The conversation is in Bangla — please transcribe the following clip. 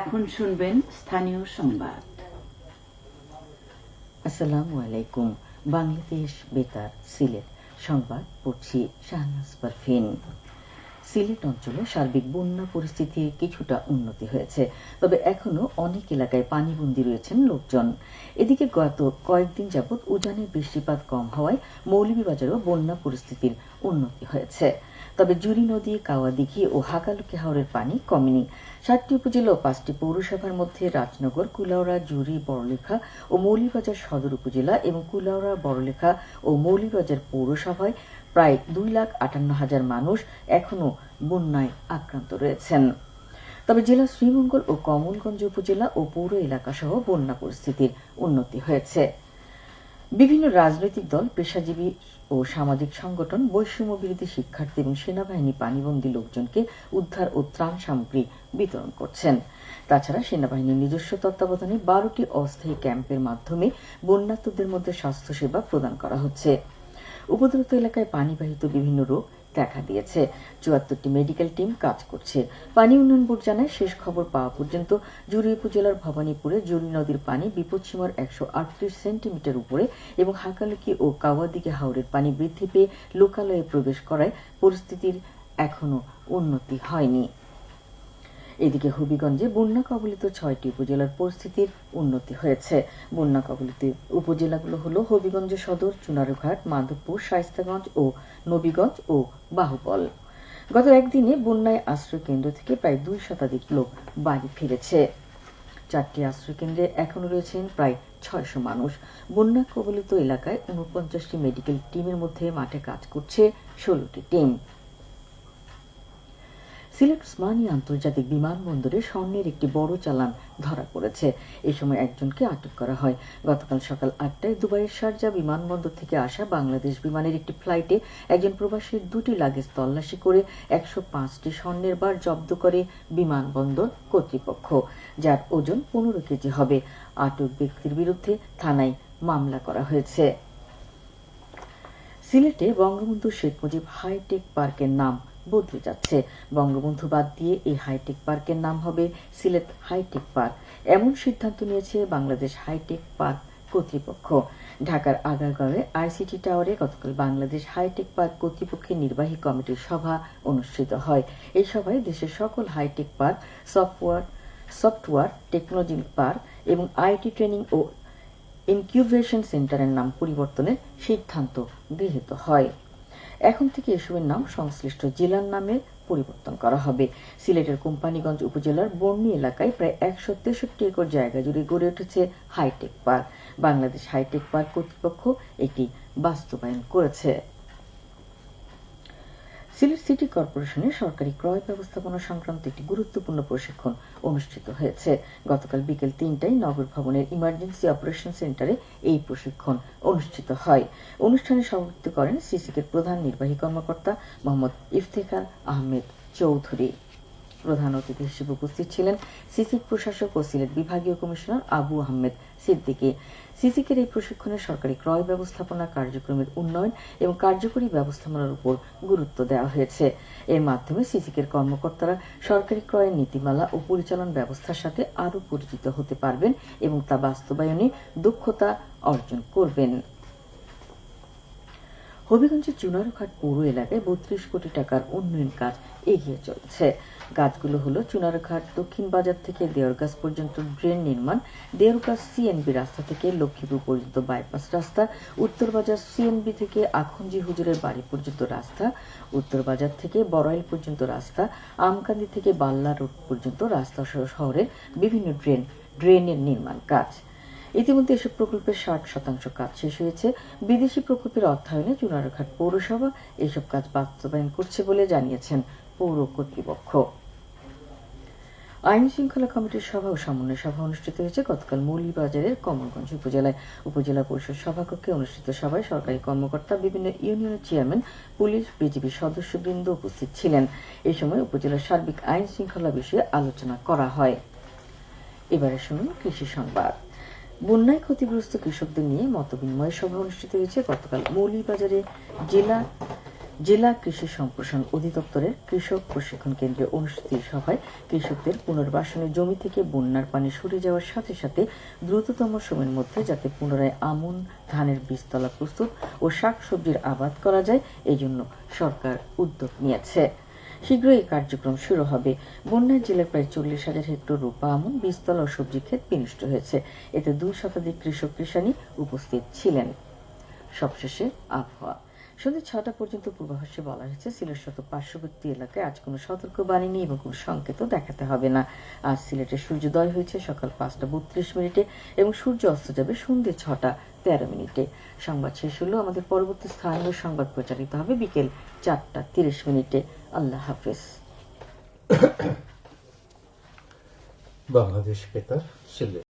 এখন শুনবেন স্থানীয় সংবাদ। আসসালামু আলাইকুম। বাংলাদেশ বেতার, সিলেট। সংবাদ পড়ছি শাহনাজ পারফিন সিলেট অঞ্চলে সার্বিক বন্যা পরিস্থিতির কিছুটা উন্নতি হয়েছে, তবে এখনও অনেক এলাকায় পানিবন্দী রয়েছেন লোকজন। এদিকে গত কয়েকদিন যাবৎ উজানে বৃষ্টিপাত কম হওয়ায় মৌলভীবাজারেও বন্যা পরিস্থিতির উন্নতি হয়েছে। তবে জুরি নদী, কাওয়াদিঘি ও হাকালুকি হাওরের পানি কমেনি। সাতটি উপজেলা ও পাঁচটি পৌরসভার মধ্যে রাজনগর কুলাউড়া জুরি, বড়লেখা ও মৌলিবাজার সদর উপজেলা এবং কুলাউড়া বড়লেখা ও মৌলিবাজার পৌরসভায় প্রায় দুই লাখ আটান্ন হাজার মানুষ এখনও বন্যায় আক্রান্ত রয়েছেন। তবে জেলা শ্রীমঙ্গল ও কমলগঞ্জ উপজেলা ও পৌর এলাকা সহ বন্যা পরিস্থিতির উন্নতি হয়েছে। বিভিন্ন রাজনৈতিক দল, পেশাজীবী ও সামাজিক সংগঠন, বৈষম্য বিরোধী শিক্ষার্থী এবং সেনাবাহিনী, পানিবন্দী লোকজনকে উদ্ধার ও ত্রাণ সামগ্রী বিতরণ করছেন। তাছাড়া সেনাবাহিনীর নিজস্ব তত্ত্বাবধানে বারোটি অস্থায়ী ক্যাম্পের মাধ্যমে বন্যার্তদের মধ্যে স্বাস্থ্যসেবা প্রদান করা হচ্ছে। উপদ্রুত এলাকায় পানিবাহিত বিভিন্ন রোগ দেখা দিয়েছে। চুয়াত্তরটি মেডিকেল টিম কাজ করছে। পানি উন্নয়ন বোর্ড জানায়, শেষ খবর পাওয়া পর্যন্ত জুরি উপজেলার ভবানীপুরে জুরি নদীর পানি বিপদসীমার একশো আটত্রিশ সেন্টিমিটার উপরে এবং হাকালুকি ও কাওয়াদিকে হাওরের পানি বৃদ্ধি পেয়ে লোকালয়ে প্রবেশ করায় পরিস্থিতির এখনও উন্নতি হয়নি। এদিকে হবিগঞ্জে বন্যা কবলিত ছয়টি উপজেলার পরিস্থিতির উন্নতি হয়েছে। বন্যা কবলিত উপজেলাগুলো হল হবিগঞ্জ সদর, চুনারুঘাট, মাধবপুর শাইস্তাগঞ্জ ও নবীগঞ্জ ও বাহুবল। গত একদিনে বন্যায় আশ্রয় কেন্দ্র থেকে প্রায় দুই শতাধিক লোক বাড়ি ফিরেছে। চারটি আশ্রয় কেন্দ্রে এখনও রয়েছেন প্রায় ছয়শো মানুষ। বন্যা কবলিত এলাকায় উনপঞ্চাশটি মেডিকেল টিমের মধ্যে মাঠে কাজ করছে ষোলোটি টিম। সিলেট ওসমানী আন্তর্জাতিক বিমানবন্দরে স্বর্ণের একটি বড় চালান ধরা পড়েছে। এই সময় একজনকে আটক করা হয়। গতকাল সকাল আটটায় দুবাইয়ের শারজা বিমানবন্দর থেকে আসা বাংলাদেশ বিমানের একটি ফ্লাইটে একজন প্রবাসীর দুটি লাগেজ তল্লাশি করে একশো পাঁচটি স্বর্ণের বার জব্দ করে বিমানবন্দর কর্তৃপক্ষ, যার ওজন পনেরো কেজি হবে। আটক ব্যক্তির বিরুদ্ধে থানায় মামলা করা হয়েছে। সিলেটে বঙ্গবন্ধু শেখ মুজিব হাইটেক পার্কের নাম বদলে যাচ্ছে। বঙ্গবন্ধু বাদ দিয়ে এই হাইটেক পার্কের নাম হবে সিলেট হাইটেক পার্ক এমন সিদ্ধান্ত নিয়েছে বাংলাদেশ হাইটেক পার্ক কর্তৃপক্ষ। ঢাকার আগারগাঁওয়ে আইসিটি টাওয়ারে গতকাল বাংলাদেশ হাইটেক পার্ক কর্তৃপক্ষের নির্বাহী কমিটির সভা অনুষ্ঠিত হয়। এই সভায় দেশের সকল hi tech park software software technology park এবং আইটি ট্রেনিং ও ইনকিউবেশন সেন্টারের নাম পরিবর্তনের সিদ্ধান্ত গৃহীত হয়। এখন থেকে এসবের নাম সংশ্লিষ্ট জেলার নামে পরিবর্তন করা হবে। সিলেটের কোম্পানিগঞ্জ উপজেলার বর্ণি এলাকায় প্রায় একশো তেষট্টি একর জায়গা জুড়ে গড়ে উঠেছে hi tech park. Bangladesh hi tech park কর্তৃপক্ষ এটি বাস্তবায়ন করেছে। সিলেট সিটি কর্পোরেশনের সরকারি ক্রয় ব্যবস্থাপনা সংক্রান্ত একটি গুরুত্বপূর্ণ প্রশিক্ষণ অনুষ্ঠিত হয়েছে। গতকাল বিকেল তিনটায় নগর ভবনের ইমার্জেন্সি অপারেশন সেন্টারে এই প্রশিক্ষণ অনুষ্ঠিত হয়। অনুষ্ঠানে সভাপতিত্ব করেন সিসিকের প্রধান নির্বাহী কর্মকর্তা মোহাম্মদ ইফতেখার আহমেদ চৌধুরী। প্রধান অতিথি হিসেবে উপস্থিত ছিলেন সিসিক প্রশাসক ও সিলেট বিভাগীয় কমিশনার আবু আহমেদ সিদ্দিকী। সিসিকের এই প্রশিক্ষণে সরকারি ক্রয় ব্যবস্থাপনা কার্যক্রমের উন্নয়ন এবং কার্যকরী ব্যবস্থাপনার উপর গুরুত্ব দেওয়া হয়েছে। এর মাধ্যমে সিসিকের কর্মকর্তারা সরকারি ক্রয়ের নীতিমালা ও পরিচালন ব্যবস্থার সাথে আরও পরিচিত হতে পারবেন এবং তা বাস্তবায়নে দক্ষতা অর্জন করবেন। হবিগঞ্জের চুনারুঘাট পৌর এলাকায় বত্রিশ কোটি টাকার উন্নয়ন কাজ এগিয়ে চলছে। কাজগুলো হলো চুনারঘাট, দক্ষিণ বাজার থেকে দেওরগাছ পর্যন্ত ড্রেন নির্মাণ, দেওরগাছ সিএনবি রাস্তা থেকে লক্ষ্মীপুর পর্যন্ত বাইপাস রাস্তা, উত্তর বাজার সিএনবি থেকে আখঞ্জি হুজুরের বাড়ি পর্যন্ত রাস্তা, উত্তর বাজার থেকে বড়াইল পর্যন্ত রাস্তা, আমকান্দি থেকে বাল্লা রোড পর্যন্ত রাস্তা সহ শহরের বিভিন্ন ড্রেন, ড্রেনের নির্মাণ কাজ। ইতিমধ্যে এসব প্রকল্পের ষাট শতাংশ কাজ শেষ হয়েছে। বিদেশি প্রকল্পের অর্থায়নে চুনারঘাট পৌরসভা এসব কাজ বাস্তবায়ন করছে বলে জানিয়েছেন পৌর কর্তৃপক্ষ আইন শৃঙ্খলা কমিটির সভা ও সমন্বয় সভা অনুষ্ঠিত হয়েছে। গতকাল মৌলভীবাজারের কমলগঞ্জ উপজেলায় উপজেলা পরিষদ সভাকক্ষে অনুষ্ঠিত সভায় সরকারি কর্মকর্তা, বিভিন্ন ইউনিয়নের চেয়ারম্যান, পুলিশ, বিজিবি সদস্যবৃন্দ উপস্থিত ছিলেন। এই সময় উপজেলার সার্বিক আইন শৃঙ্খলা বিষয়ে আলোচনা করা হয়। এবারে শুনুন কৃষি সংবাদ। বন্যায় ক্ষতিগ্রস্ত কৃষকদের নিয়ে মতবিনিময় সভা অনুষ্ঠিত হয়েছে। গতকাল মৌলভীবাজারে জেলা জেলা কৃষি সম্প্রসারণ অধিদপ্তরের কৃষক প্রশিক্ষণ কেন্দ্রে অনুষ্ঠিত সভায় কৃষকদের পুনর্বাসনের জমি থেকে বন্যার পানি সরে যাওয়ার সাথে সাথে দ্রুততম সময়ের মধ্যে যাতে পুনরায় আমন ধানের বীজতলা প্রস্তুত ও শাকসবজির আবাদ করা যায় এই জন্য সরকার উদ্যোগ নিয়েছে। শীঘ্রই এই কার্যক্রম শুরু হবে। বন্যায় জেলার প্রায় চল্লিশ হাজার হেক্টর রূপা আমন বীজতলা ও সবজি ক্ষেত বিনষ্ট হয়েছে। এতে দুই শতাধিক কৃষক কৃষানি উপস্থিত ছিলেন। সবশেষে আবহাওয়া। সন্ধ্যে ছটা পর্যন্ত পূর্বাভাসে বলা হয়েছে, সিলেট শত পার্শ্ববর্তী এলাকায় আজ কোনো সতর্ক বাণী নেই এবং কোনো সংকেতও দেখাতে হবে না। আজ সিলেটে সূর্যোদয় হয়েছে সকাল পাঁচটা বত্রিশ মিনিটে এবং সূর্য অস্ত যাবে সন্ধ্যে ছটা তেরো মিনিটে। সংবাদ শেষ হলো, আমাদের পরবর্তী স্থানীয় সংবাদ প্রচারিত হবে বিকেল চারটা তিরিশ মিনিটে। আল্লাহ হাফেজ। বাংলাদেশ বেতার, সিলেট।